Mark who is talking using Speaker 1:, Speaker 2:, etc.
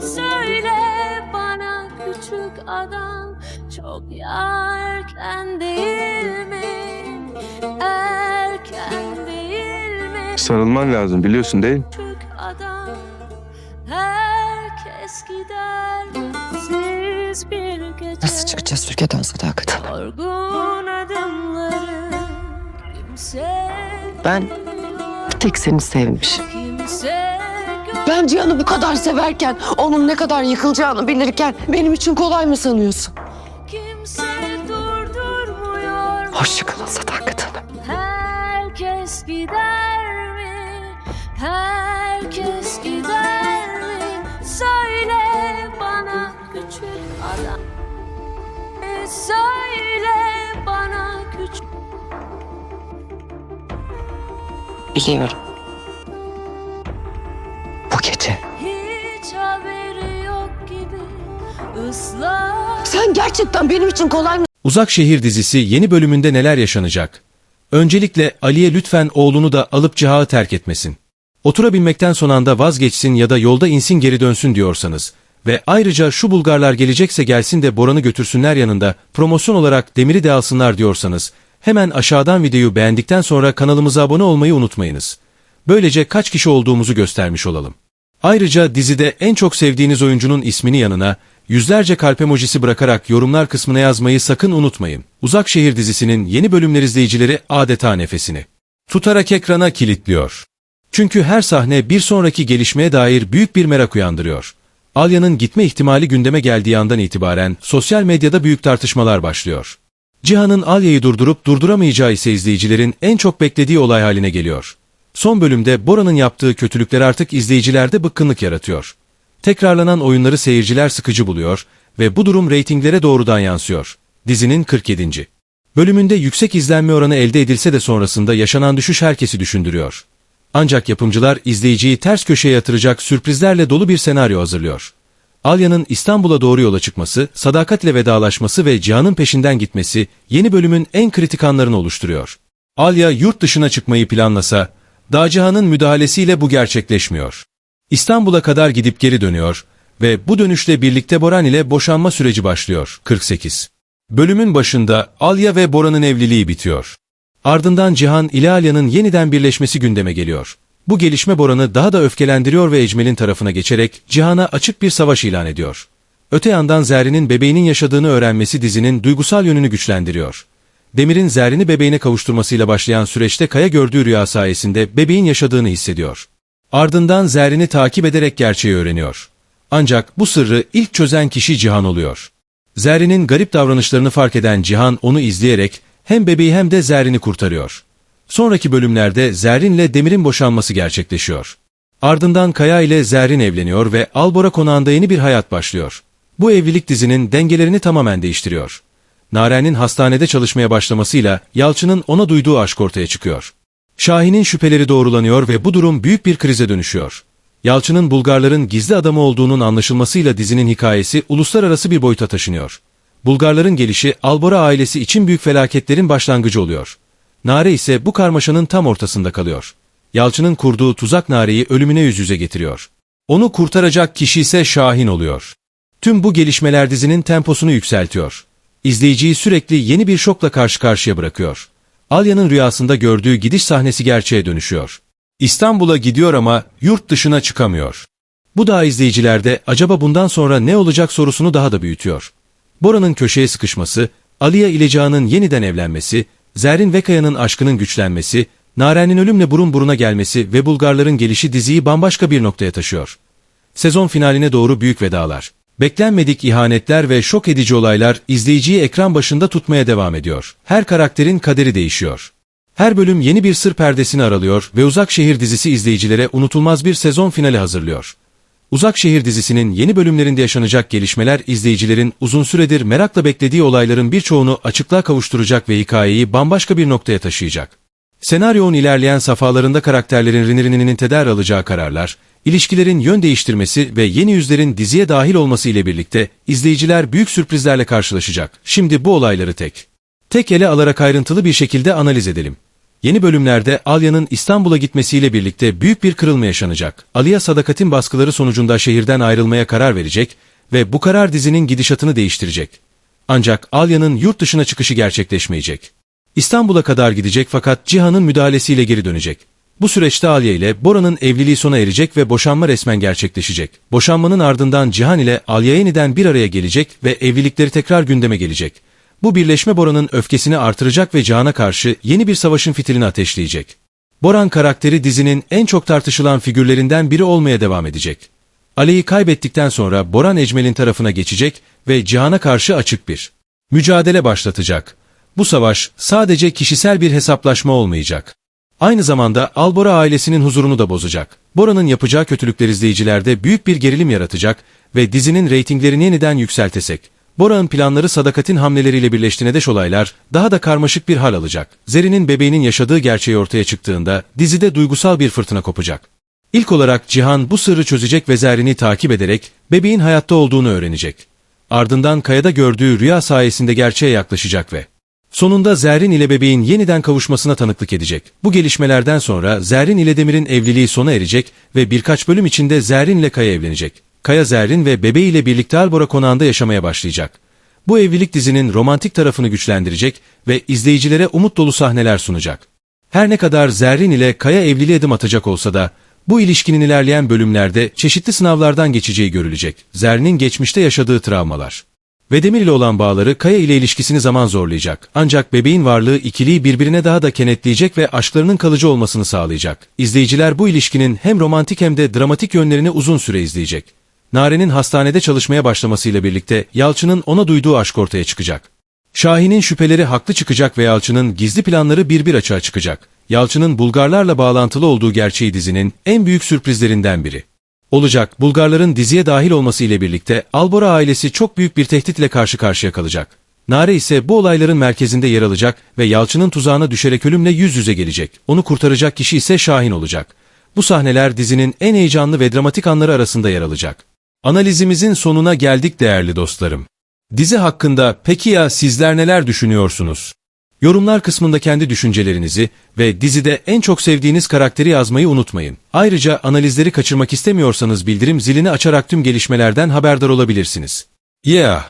Speaker 1: Söyle bana küçük adam çok erken değil mi? Erken değil mi?
Speaker 2: Sarılman lazım biliyorsun değil mi?
Speaker 1: Küçük adam herkes gider siz bir gece
Speaker 3: Nasıl çıkacağız Türkiye'den sadakaten?
Speaker 1: Yorgun adımları kimse
Speaker 3: Ben bir tek seni sevmişim.
Speaker 1: kimse
Speaker 3: Ben Cihan'ı bu kadar severken, onun ne kadar yıkılacağını bilirken benim için kolay mı sanıyorsun?
Speaker 1: Kimse durdurmuyor
Speaker 3: Hoşçakalın Sadakat Hanım.
Speaker 1: Herkes gider mi? Herkes gider mi? Söyle bana küçük adam Söyle bana küçük
Speaker 3: Biliyorum. Sen gerçekten benim için kolay mı
Speaker 4: Uzak Şehir dizisi yeni bölümünde neler yaşanacak? Öncelikle Ali'ye lütfen oğlunu da alıp cihağı terk etmesin. Oturabilmekten son anda vazgeçsin ya da yolda insin geri dönsün diyorsanız ve ayrıca şu Bulgarlar gelecekse gelsin de Boran'ı götürsünler yanında promosyon olarak Demir'i de alsınlar diyorsanız hemen aşağıdan videoyu beğendikten sonra kanalımıza abone olmayı unutmayınız. Böylece kaç kişi olduğumuzu göstermiş olalım. Ayrıca dizide en çok sevdiğiniz oyuncunun ismini yanına yüzlerce kalp emojisi bırakarak yorumlar kısmına yazmayı sakın unutmayın. Uzak Şehir dizisinin yeni bölümler izleyicileri adeta nefesini tutarak ekrana kilitliyor. Çünkü her sahne bir sonraki gelişmeye dair büyük bir merak uyandırıyor. Alya'nın gitme ihtimali gündeme geldiği andan itibaren sosyal medyada büyük tartışmalar başlıyor. Cihan'ın Alya'yı durdurup durduramayacağı ise izleyicilerin en çok beklediği olay haline geliyor. Son bölümde Bora'nın yaptığı kötülükler artık izleyicilerde bıkkınlık yaratıyor. Tekrarlanan oyunları seyirciler sıkıcı buluyor ve bu durum reytinglere doğrudan yansıyor. Dizinin 47. bölümünde yüksek izlenme oranı elde edilse de sonrasında yaşanan düşüş herkesi düşündürüyor. Ancak yapımcılar izleyiciyi ters köşeye yatıracak sürprizlerle dolu bir senaryo hazırlıyor. Alya'nın İstanbul'a doğru yola çıkması, sadakatle vedalaşması ve Cihan'ın peşinden gitmesi yeni bölümün en kritik anlarını oluşturuyor. Alya yurt dışına çıkmayı planlasa, Dağcıhan'ın müdahalesiyle bu gerçekleşmiyor. İstanbul'a kadar gidip geri dönüyor ve bu dönüşle birlikte Boran ile boşanma süreci başlıyor. 48. Bölümün başında Alya ve Boran'ın evliliği bitiyor. Ardından Cihan ile Alya'nın yeniden birleşmesi gündeme geliyor. Bu gelişme Boran'ı daha da öfkelendiriyor ve Ecmel'in tarafına geçerek Cihan'a açık bir savaş ilan ediyor. Öte yandan Zerrin'in bebeğinin yaşadığını öğrenmesi dizinin duygusal yönünü güçlendiriyor. Demir'in Zerrin'i bebeğine kavuşturmasıyla başlayan süreçte Kaya gördüğü rüya sayesinde bebeğin yaşadığını hissediyor. Ardından Zerrin'i takip ederek gerçeği öğreniyor. Ancak bu sırrı ilk çözen kişi Cihan oluyor. Zerrin'in garip davranışlarını fark eden Cihan onu izleyerek hem bebeği hem de Zerrin'i kurtarıyor. Sonraki bölümlerde Zerrin'le Demir'in boşanması gerçekleşiyor. Ardından Kaya ile Zerrin evleniyor ve Albora konağında yeni bir hayat başlıyor. Bu evlilik dizinin dengelerini tamamen değiştiriyor. Naren'in hastanede çalışmaya başlamasıyla Yalçın'ın ona duyduğu aşk ortaya çıkıyor. Şahin'in şüpheleri doğrulanıyor ve bu durum büyük bir krize dönüşüyor. Yalçın'ın Bulgarların gizli adamı olduğunun anlaşılmasıyla dizinin hikayesi uluslararası bir boyuta taşınıyor. Bulgarların gelişi Albora ailesi için büyük felaketlerin başlangıcı oluyor. Nare ise bu karmaşanın tam ortasında kalıyor. Yalçın'ın kurduğu tuzak Nare'yi ölümüne yüz yüze getiriyor. Onu kurtaracak kişi ise Şahin oluyor. Tüm bu gelişmeler dizinin temposunu yükseltiyor. İzleyiciyi sürekli yeni bir şokla karşı karşıya bırakıyor. Alya'nın rüyasında gördüğü gidiş sahnesi gerçeğe dönüşüyor. İstanbul'a gidiyor ama yurt dışına çıkamıyor. Bu da izleyicilerde acaba bundan sonra ne olacak sorusunu daha da büyütüyor. Bora'nın köşeye sıkışması, Aliya ile yeniden evlenmesi, Zerrin ve Kaya'nın aşkının güçlenmesi, Naren'in ölümle burun buruna gelmesi ve Bulgarların gelişi diziyi bambaşka bir noktaya taşıyor. Sezon finaline doğru büyük vedalar. Beklenmedik ihanetler ve şok edici olaylar izleyiciyi ekran başında tutmaya devam ediyor. Her karakterin kaderi değişiyor. Her bölüm yeni bir sır perdesini aralıyor ve Uzak Şehir dizisi izleyicilere unutulmaz bir sezon finali hazırlıyor. Uzak Şehir dizisinin yeni bölümlerinde yaşanacak gelişmeler izleyicilerin uzun süredir merakla beklediği olayların birçoğunu açıklığa kavuşturacak ve hikayeyi bambaşka bir noktaya taşıyacak. Senaryonun ilerleyen safhalarında karakterlerin rinirinin tedar alacağı kararlar, ilişkilerin yön değiştirmesi ve yeni yüzlerin diziye dahil olması ile birlikte izleyiciler büyük sürprizlerle karşılaşacak. Şimdi bu olayları tek tek ele alarak ayrıntılı bir şekilde analiz edelim. Yeni bölümlerde Alya'nın İstanbul'a gitmesiyle birlikte büyük bir kırılma yaşanacak. Aliye sadakatin baskıları sonucunda şehirden ayrılmaya karar verecek ve bu karar dizinin gidişatını değiştirecek. Ancak Alya'nın yurt dışına çıkışı gerçekleşmeyecek. İstanbul'a kadar gidecek fakat Cihan'ın müdahalesiyle geri dönecek. Bu süreçte Alya ile Bora'nın evliliği sona erecek ve boşanma resmen gerçekleşecek. Boşanmanın ardından Cihan ile Alya yeniden bir araya gelecek ve evlilikleri tekrar gündeme gelecek. Bu birleşme Bora'nın öfkesini artıracak ve Cihan'a karşı yeni bir savaşın fitilini ateşleyecek. Boran karakteri dizinin en çok tartışılan figürlerinden biri olmaya devam edecek. Ali'yi kaybettikten sonra Boran Ecmel'in tarafına geçecek ve Cihan'a karşı açık bir mücadele başlatacak. Bu savaş sadece kişisel bir hesaplaşma olmayacak. Aynı zamanda Albora ailesinin huzurunu da bozacak. Bora'nın yapacağı kötülükler izleyicilerde büyük bir gerilim yaratacak ve dizinin reytinglerini yeniden yükseltesek. Bora'nın planları sadakatin hamleleriyle birleştiğine deş olaylar daha da karmaşık bir hal alacak. Zeri'nin bebeğinin yaşadığı gerçeği ortaya çıktığında dizide duygusal bir fırtına kopacak. İlk olarak Cihan bu sırrı çözecek ve Zerrin'i takip ederek bebeğin hayatta olduğunu öğrenecek. Ardından kayada gördüğü rüya sayesinde gerçeğe yaklaşacak ve sonunda Zerrin ile bebeğin yeniden kavuşmasına tanıklık edecek. Bu gelişmelerden sonra Zerrin ile Demir'in evliliği sona erecek ve birkaç bölüm içinde Zerrin ile Kaya evlenecek. Kaya Zerrin ve bebeğiyle birlikte Albora konağında yaşamaya başlayacak. Bu evlilik dizinin romantik tarafını güçlendirecek ve izleyicilere umut dolu sahneler sunacak. Her ne kadar Zerrin ile Kaya evliliğe adım atacak olsa da bu ilişkinin ilerleyen bölümlerde çeşitli sınavlardan geçeceği görülecek. Zerrin'in geçmişte yaşadığı travmalar ve Demir ile olan bağları Kaya ile ilişkisini zaman zorlayacak. Ancak bebeğin varlığı ikiliyi birbirine daha da kenetleyecek ve aşklarının kalıcı olmasını sağlayacak. İzleyiciler bu ilişkinin hem romantik hem de dramatik yönlerini uzun süre izleyecek. Nare'nin hastanede çalışmaya başlamasıyla birlikte Yalçın'ın ona duyduğu aşk ortaya çıkacak. Şahin'in şüpheleri haklı çıkacak ve Yalçın'ın gizli planları bir bir açığa çıkacak. Yalçın'ın Bulgarlarla bağlantılı olduğu gerçeği dizinin en büyük sürprizlerinden biri. Olacak, Bulgarların diziye dahil olması ile birlikte Albora ailesi çok büyük bir tehditle karşı karşıya kalacak. Nare ise bu olayların merkezinde yer alacak ve Yalçın'ın tuzağına düşerek ölümle yüz yüze gelecek. Onu kurtaracak kişi ise Şahin olacak. Bu sahneler dizinin en heyecanlı ve dramatik anları arasında yer alacak. Analizimizin sonuna geldik değerli dostlarım. Dizi hakkında peki ya sizler neler düşünüyorsunuz? Yorumlar kısmında kendi düşüncelerinizi ve dizide en çok sevdiğiniz karakteri yazmayı unutmayın. Ayrıca analizleri kaçırmak istemiyorsanız bildirim zilini açarak tüm gelişmelerden haberdar olabilirsiniz. Yeah!